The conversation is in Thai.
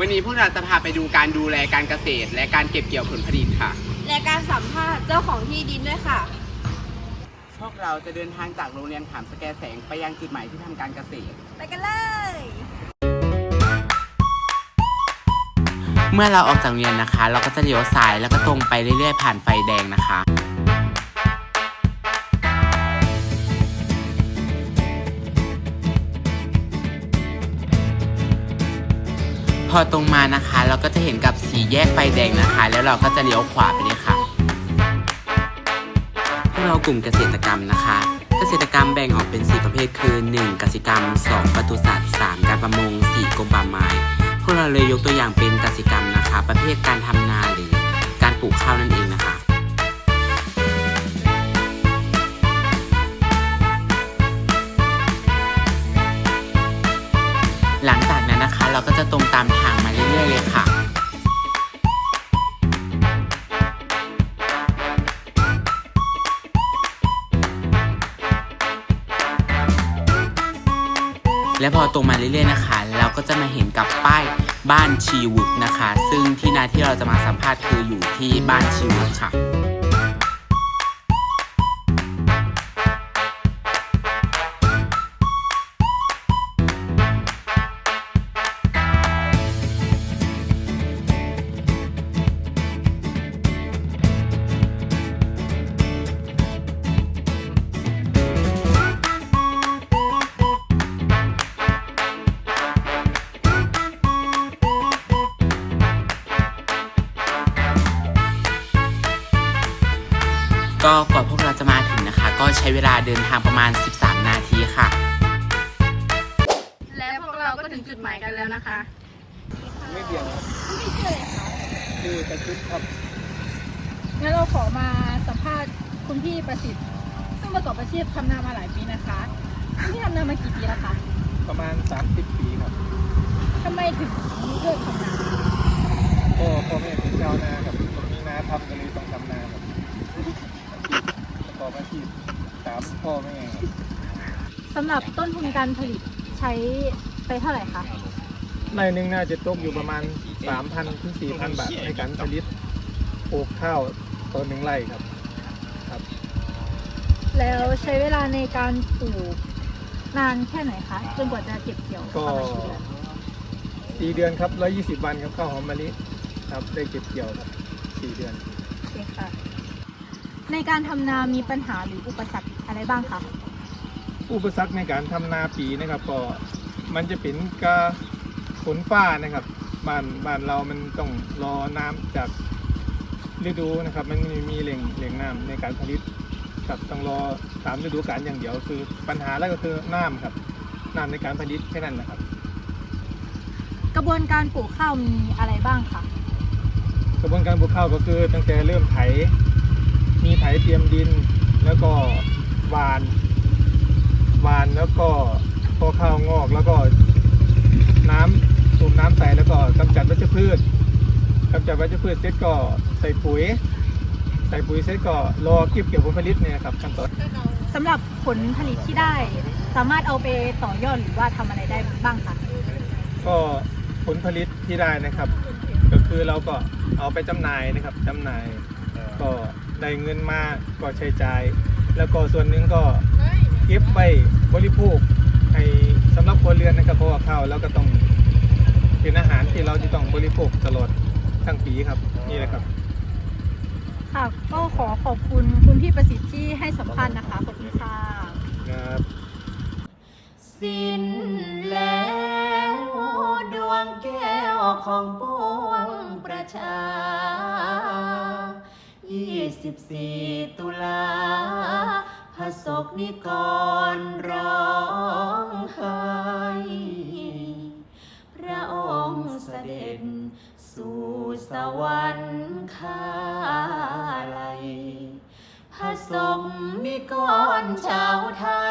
วันนี้พวกเราจะพาไปดูการดูแลการเกษตร และการเก็บเกี่ยวผลผลิตค่ะ และการสัมภาษณ์เจ้าของที่ดินด้วยค่ะ พวกเราจะเดินทางจากโรงเรียนขามสแกแสงไปยังจุดหมายที่ทำการเกษตร ไปกันเลย เมื่อเราออกจากโรงเรียนนะคะ เราก็จะเลี้ยวซ้ายแล้วก็ตรงไปเรื่อยๆ ผ่านไฟแดงนะคะ อตรงมานะคะ เราก็จะเห็นกับสีแยกไฟแดงนะคะ แล้วเราก็จะเลี้ยวขวาไปเลยค่ะพวกเรากลุ่มเกษตรกรรมนะคะ เกษตรกรรมแบ่งออกเป็น 4 ประเภทคือ 1. กสิกรรม 2. ปศุสัตว์ 3. การประมง 4. กรมป่าไม้พวกเราเลยยกตัวอย่างเป็นกสิกรรมนะคะ ประเภทการทำนาหรือ นะคะ เราก็จะตรงตามทางมาเรื่อยๆเลยค่ะและพอตรงมาเรื่อยๆนะคะ เราก็จะมาเห็นกับป้ายบ้านชีวุกนะคะ ซึ่งที่นาที่เราจะมาสัมภาษณ์คืออยู่ที่บ้านชีวุกค่ะ ก็กว่าพวกเราจะมาถึงนะคะ ก็ใช้เวลาเดินทางประมาณ 13 นาทีค่ะ และพวกเราก็ถึงจุดหมายกันแล้วนะคะ ไม่เบี่ยงครับคือกระชุดครับงั้นเราขอมาสัมภาษณ์คุณพี่ประสิทธิ์ ซึ่งประกอบอาชีพทำนามาหลายปีนะคะคุณพี่ทำนามากี่ปีแล้วคะประมาณ 30 ปีครับ ทำไมถึงเลือกทำนา ก็พ่อแม่เป็นชาวนาครับมีนาทำก็เลยต้องทำนาครับประกอบอาชีพตาม พ่อแม่ครับสำหรับต้นทุนการผลิตใช้ไปเท่าไหร่คะไร่หนึ่งน่าจะตกอยู่ประมาณ 3,000ถึง4,000 บาทในการผลิตปลูกข้าวต่อหนึ่งไร่ครับครับ แล้วใช้เวลาในการปลูกนานแค่ไหนคะ จนกว่าจะเก็บเกี่ยวก็ ประมาณกี่เดือนสี่เดือนครับ120 วันครับข้าวหอมมะลิครับได้เก็บเกี่ยวครับสี่เดือนโอเคค่ะ ในการทำนามีปัญหาหรืออุปสรรคอะไรบ้างคะอุปสรรคในการทำนาปีนะครับก็มันจะเป็นกระฝนฟ้านะครับบ้านบ้านเรามันต้องรอน้ำจากฤดูนะครับ มันไม่มีแหล่งแหล่งน้ำในการผลิตครับต้องรอตามฤดูกาลอย่างเดียว คือปัญหาแล้วก็คือน้ำครับน้ำในการผลิตแค่นั้นนะครับ กระบวนการปลูกข้าวมีอะไรบ้างคะกระบวนการปลูกข้าวก็คือตั้งแต่เริ่มไถมีไถเตรียมดิน แล้วก็หวานหวานแล้วก็พอข้าวงอกแล้วก็น้ำสูบน้ำใส่แล้วก็กำจัดวัชพืชกำจัดวัชพืชเสร็จก็ใส่ปุ๋ย ใส่ปุ๋ยเสร็จก็รอเก็บเกี่ยวผลผลิตเนี่ยครับขั้นตอนสำหรับผลผลิตที่ได้ สามารถเอาไปต่อยอดหรือว่าทำอะไรได้บ้างคะก็ผลผลิตที่ได้นะครับ ก็คือเราก็เอาไปจำหน่ายนะครับจำหน่ายก็ ได้เงินมาก็ใช้จ่าย แล้วก็ส่วนหนึ่งก็เก็บไว้บริโภคให้สำหรับครัวเรือนนะครับเพราะว่าข้าวแล้วก็ต้องเป็นอาหารที่เราจะต้องบริโภคตลอดทั้งปีครับนี่แหละครับค่ะก็ขอขอบคุณคุณพี่ประสิทธิ์ที่ให้สัมภาษณ์นะคะขอบคุณค่ะครับสิ้นแล้วดวงแก้วของปวงประชา 24 ตุลาพระศกนิกรร้องไห้พระองค์เสด็จสู่สวรรคาลัยพระสมนิกรชาวไทย